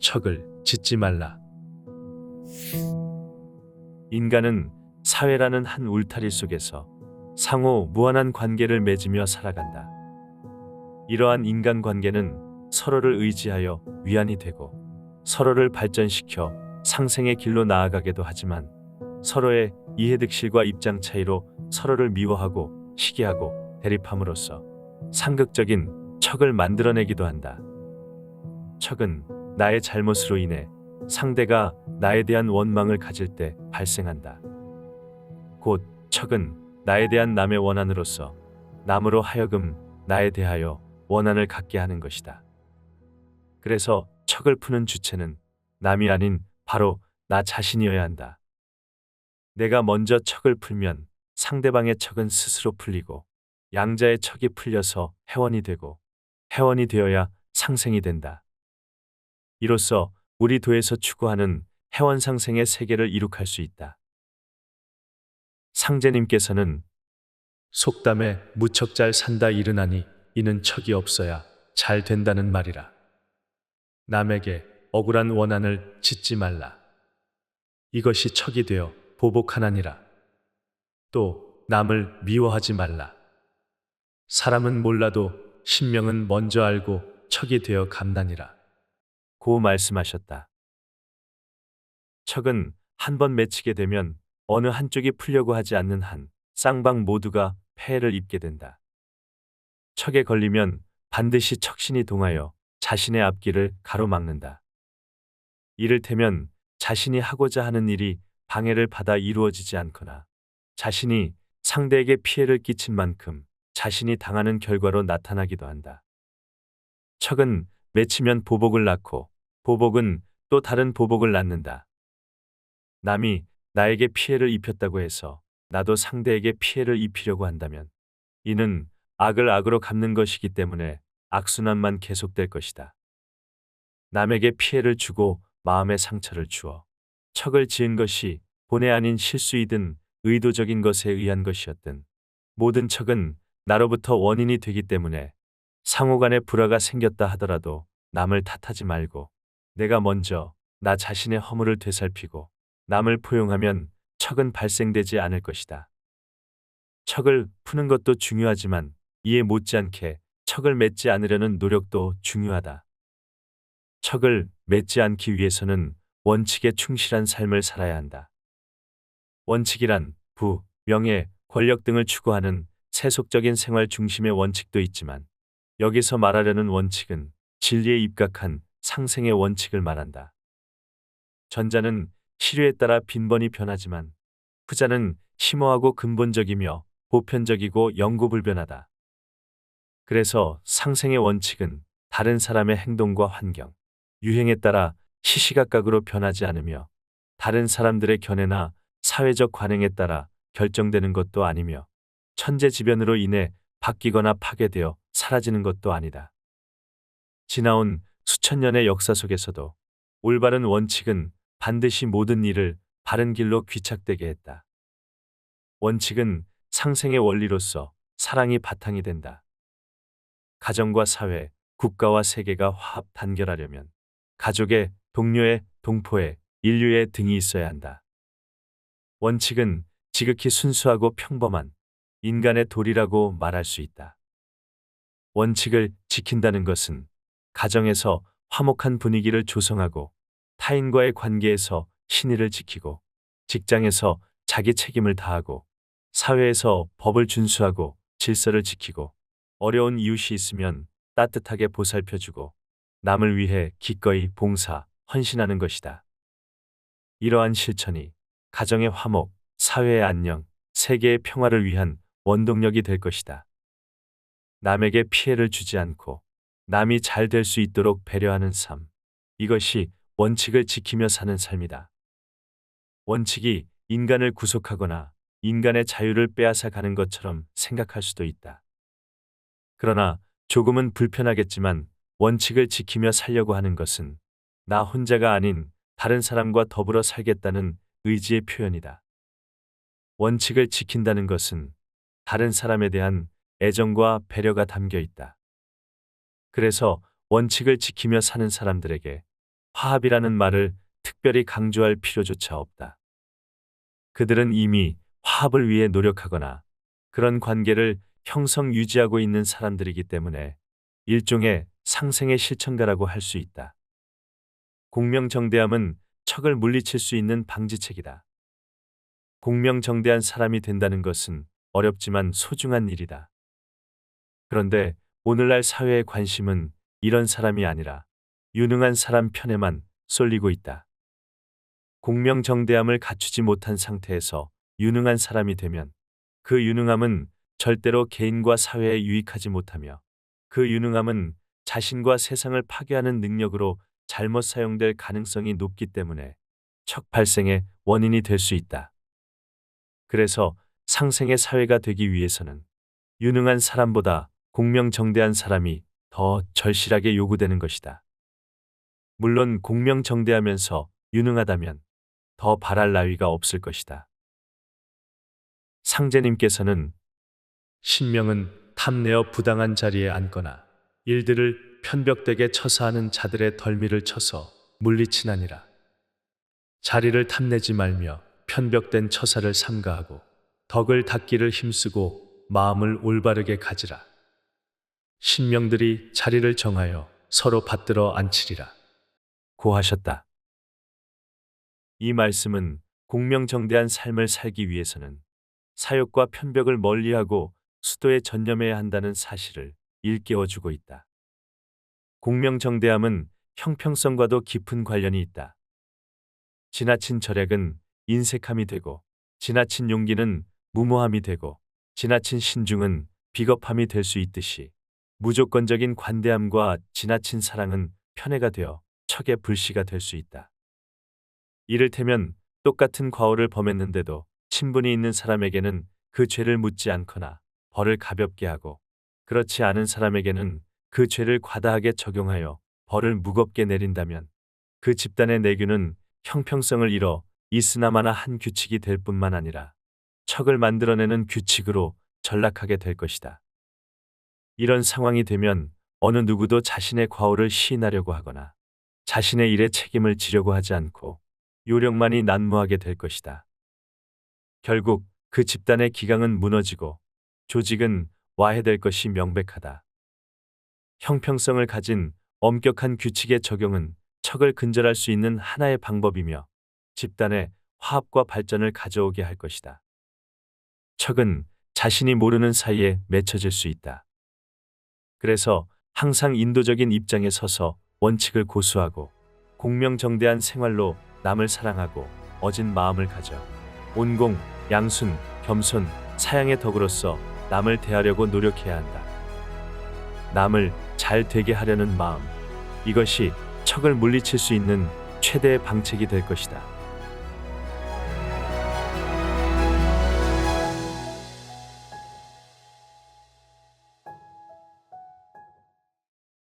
척을 짓지 말라. 인간은 사회라는 한 울타리 속에서 상호 무한한 관계를 맺으며 살아간다. 이러한 인간 관계는 서로를 의지하여 위안이 되고 서로를 발전시켜 상생의 길로 나아가게도 하지만 서로의 이해득실과 입장 차이로 서로를 미워하고 시기하고 대립함으로써 상극적인 척을 만들어내기도 한다. 척은 나의 잘못으로 인해 상대가 나에 대한 원망을 가질 때 발생한다. 곧 척은 나에 대한 남의 원한으로서 남으로 하여금 나에 대하여 원한을 갖게 하는 것이다. 그래서 척을 푸는 주체는 남이 아닌 바로 나 자신이어야 한다. 내가 먼저 척을 풀면 상대방의 척은 스스로 풀리고 양자의 척이 풀려서 회원이 되고 회원이 되어야 상생이 된다. 이로써 우리 도에서 추구하는 회원 상생의 세계를 이룩할 수 있다. 상제님께서는 속담에 무척 잘 산다 이르나니 이는 척이 없어야 잘 된다는 말이라. 남에게 억울한 원한을 짓지 말라. 이것이 척이 되어 보복하나니라. 또 남을 미워하지 말라. 사람은 몰라도 신명은 먼저 알고 척이 되어 감나니라. 고 말씀하셨다. 척은 한 번 맺히게 되면 어느 한쪽이 풀려고 하지 않는 한 쌍방 모두가 폐해를 입게 된다. 척에 걸리면 반드시 척신이 동하여 자신의 앞길을 가로막는다. 이를테면 자신이 하고자 하는 일이 방해를 받아 이루어지지 않거나 자신이 상대에게 피해를 끼친 만큼 자신이 당하는 결과로 나타나기도 한다. 척은 맺히면 보복을 낳고 보복은 또 다른 보복을 낳는다. 남이 나에게 피해를 입혔다고 해서 나도 상대에게 피해를 입히려고 한다면 이는 악을 악으로 갚는 것이기 때문에 악순환만 계속될 것이다. 남에게 피해를 주고 마음의 상처를 주어 척을 지은 것이 본의 아닌 실수이든 의도적인 것에 의한 것이었든 모든 척은 나로부터 원인이 되기 때문에 상호 간의 불화가 생겼다 하더라도 남을 탓하지 말고 내가 먼저 나 자신의 허물을 되살피고 남을 포용하면 척은 발생되지 않을 것이다. 척을 푸는 것도 중요하지만 이에 못지않게 척을 맺지 않으려는 노력도 중요하다. 척을 맺지 않기 위해서는 원칙에 충실한 삶을 살아야 한다. 원칙이란 부, 명예, 권력 등을 추구하는 세속적인 생활 중심의 원칙도 있지만 여기서 말하려는 원칙은 진리에 입각한 상생의 원칙을 말한다. 전자는 시류에 따라 빈번히 변하지만 후자는 심오하고 근본적이며 보편적이고 영구불변하다. 그래서 상생의 원칙은 다른 사람의 행동과 환경, 유행에 따라 시시각각으로 변하지 않으며 다른 사람들의 견해나 사회적 관행에 따라 결정되는 것도 아니며 천재지변으로 인해 바뀌거나 파괴되어 사라지는 것도 아니다. 지나온 수천 년의 역사 속에서도 올바른 원칙은 반드시 모든 일을 바른 길로 귀착되게 했다. 원칙은 상생의 원리로서 사랑이 바탕이 된다. 가정과 사회, 국가와 세계가 화합 단결하려면 가족의, 동료의, 동포의, 인류의 등이 있어야 한다. 원칙은 지극히 순수하고 평범한 인간의 도리라고 말할 수 있다. 원칙을 지킨다는 것은 가정에서 화목한 분위기를 조성하고 타인과의 관계에서 신의를 지키고 직장에서 자기 책임을 다하고 사회에서 법을 준수하고 질서를 지키고 어려운 이웃이 있으면 따뜻하게 보살펴주고 남을 위해 기꺼이 봉사, 헌신하는 것이다. 이러한 실천이 가정의 화목, 사회의 안녕, 세계의 평화를 위한 원동력이 될 것이다. 남에게 피해를 주지 않고 남이 잘 될 수 있도록 배려하는 삶. 이것이 원칙을 지키며 사는 삶이다. 원칙이 인간을 구속하거나 인간의 자유를 빼앗아 가는 것처럼 생각할 수도 있다. 그러나 조금은 불편하겠지만 원칙을 지키며 살려고 하는 것은 나 혼자가 아닌 다른 사람과 더불어 살겠다는 의지의 표현이다. 원칙을 지킨다는 것은 다른 사람에 대한 애정과 배려가 담겨 있다. 그래서 원칙을 지키며 사는 사람들에게 화합이라는 말을 특별히 강조할 필요조차 없다. 그들은 이미 화합을 위해 노력하거나 그런 관계를 형성 유지하고 있는 사람들이기 때문에 일종의 상생의 실천가라고 할 수 있다. 공명정대함은 척을 물리칠 수 있는 방지책이다. 공명정대한 사람이 된다는 것은 어렵지만 소중한 일이다. 그런데 오늘날 사회의 관심은 이런 사람이 아니라 유능한 사람 편에만 쏠리고 있다. 공명정대함을 갖추지 못한 상태에서 유능한 사람이 되면 그 유능함은 절대로 개인과 사회에 유익하지 못하며 그 유능함은 자신과 세상을 파괴하는 능력으로 잘못 사용될 가능성이 높기 때문에 척 발생의 원인이 될 수 있다. 그래서 상생의 사회가 되기 위해서는 유능한 사람보다 공명정대한 사람이 더 절실하게 요구되는 것이다. 물론 공명정대하면서 유능하다면 더 바랄 나위가 없을 것이다. 상제님께서는 신명은 탐내어 부당한 자리에 앉거나 일들을 편벽되게 처사하는 자들의 덜미를 쳐서 물리치나니라. 자리를 탐내지 말며 편벽된 처사를 삼가하고 덕을 닦기를 힘쓰고 마음을 올바르게 가지라. 신명들이 자리를 정하여 서로 받들어 앉히리라. 고하셨다. 이 말씀은 공명정대한 삶을 살기 위해서는 사욕과 편벽을 멀리하고 수도에 전념해야 한다는 사실을 일깨워주고 있다. 공명정대함은 형평성과도 깊은 관련이 있다. 지나친 절약은 인색함이 되고, 지나친 용기는 무모함이 되고, 지나친 신중은 비겁함이 될 수 있듯이, 무조건적인 관대함과 지나친 사랑은 편애가 되어 척의 불씨가 될 수 있다. 이를테면 똑같은 과오를 범했는데도 친분이 있는 사람에게는 그 죄를 묻지 않거나 벌을 가볍게 하고 그렇지 않은 사람에게는 그 죄를 과다하게 적용하여 벌을 무겁게 내린다면 그 집단의 내규는 형평성을 잃어 있으나마나 한 규칙이 될 뿐만 아니라 척을 만들어내는 규칙으로 전락하게 될 것이다. 이런 상황이 되면 어느 누구도 자신의 과오를 시인하려고 하거나 자신의 일에 책임을 지려고 하지 않고 요령만이 난무하게 될 것이다. 결국 그 집단의 기강은 무너지고 조직은 와해될 것이 명백하다. 형평성을 가진 엄격한 규칙의 적용은 척을 근절할 수 있는 하나의 방법이며 집단의 화합과 발전을 가져오게 할 것이다. 척은 자신이 모르는 사이에 맺혀질 수 있다. 그래서 항상 인도적인 입장에 서서 원칙을 고수하고 공명정대한 생활로 남을 사랑하고 어진 마음을 가져 온공, 양순, 겸손, 사양의 덕으로서 남을 대하려고 노력해야 한다. 남을 잘 되게 하려는 마음. 이것이 척을 물리칠 수 있는 최대의 방책이 될 것이다.